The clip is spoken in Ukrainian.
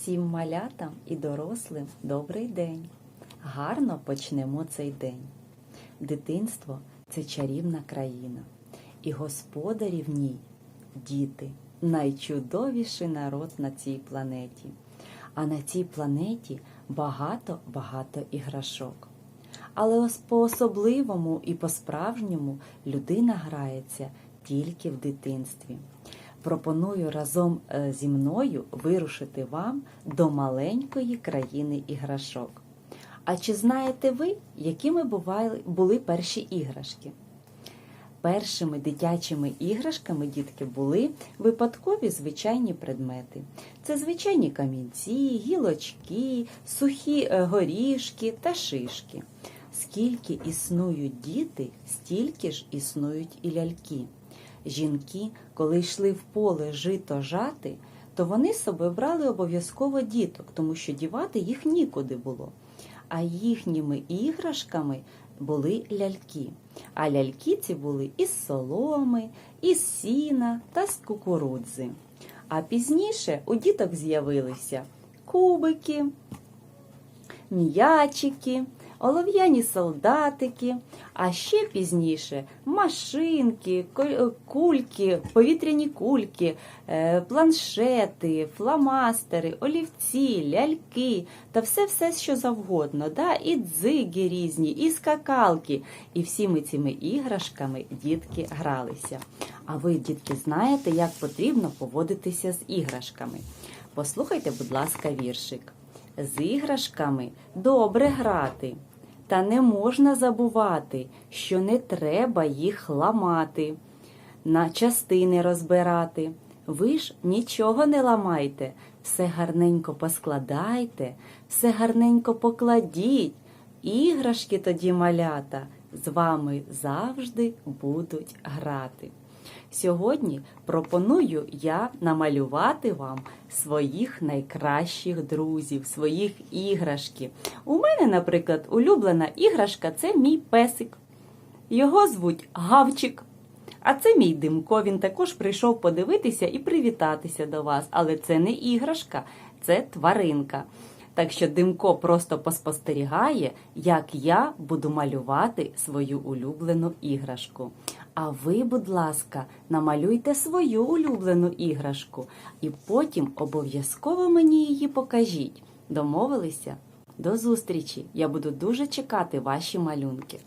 Всім малятам і дорослим добрий день. Гарно почнемо цей день. Дитинство це чарівна країна, і господарі в ній діти, найчудовіший народ на цій планеті. А на цій планеті багато-багато іграшок. Але ос- по-особливому і по-справжньому людина грається тільки в дитинстві. Пропоную разом е, зі мною вирушити вам до маленької країни іграшок. А чи знаєте ви, якими бували, були перші іграшки? Першими дитячими іграшками дітки були випадкові звичайні предмети. Це звичайні камінці, гілочки, сухі е, горішки та шишки. Скільки існують діти, стільки ж існують і ляльки. Жінки, коли йшли в поле жито жати, то вони з брали обов'язково діток, тому що дівати їх нікуди було. А їхніми іграшками були ляльки. А ляльки ці були із соломи, із сіна та з кукурудзи. А пізніше у діток з'явилися кубики, м'ячики, олов'яні солдатики, а ще пізніше машинки, е, кульки, повітряні кульки, е, планшети, фломастери, олівці, ляльки та все-все, що завгодно. Да? І дзиги різні, і скакалки. І всіми цими іграшками дітки гралися. А ви, дітки, знаєте, як потрібно поводитися з іграшками? Послухайте, будь ласка, віршик. З іграшками добре грати, та не можна забувати, що не треба їх ламати, на частини розбирати. Ви ж нічого не ламайте, все гарненько поскладайте, все гарненько покладіть. Іграшки тоді малята з вами завжди будуть грати. Сьогодні пропоную я намалювати вам своїх найкращих друзів, своїх іграшки. У мене, наприклад, улюблена іграшка це мій песик. Його звуть Гавчик. А це мій Димко. Він також прийшов подивитися і привітатися до вас. Але це не іграшка, це тваринка. Так що Димко просто поспостерігає, як я буду малювати свою улюблену іграшку. А ви, будь ласка, намалюйте свою улюблену іграшку і потім обов'язково мені її покажіть. Домовилися? До зустрічі! Я буду дуже чекати ваші малюнки.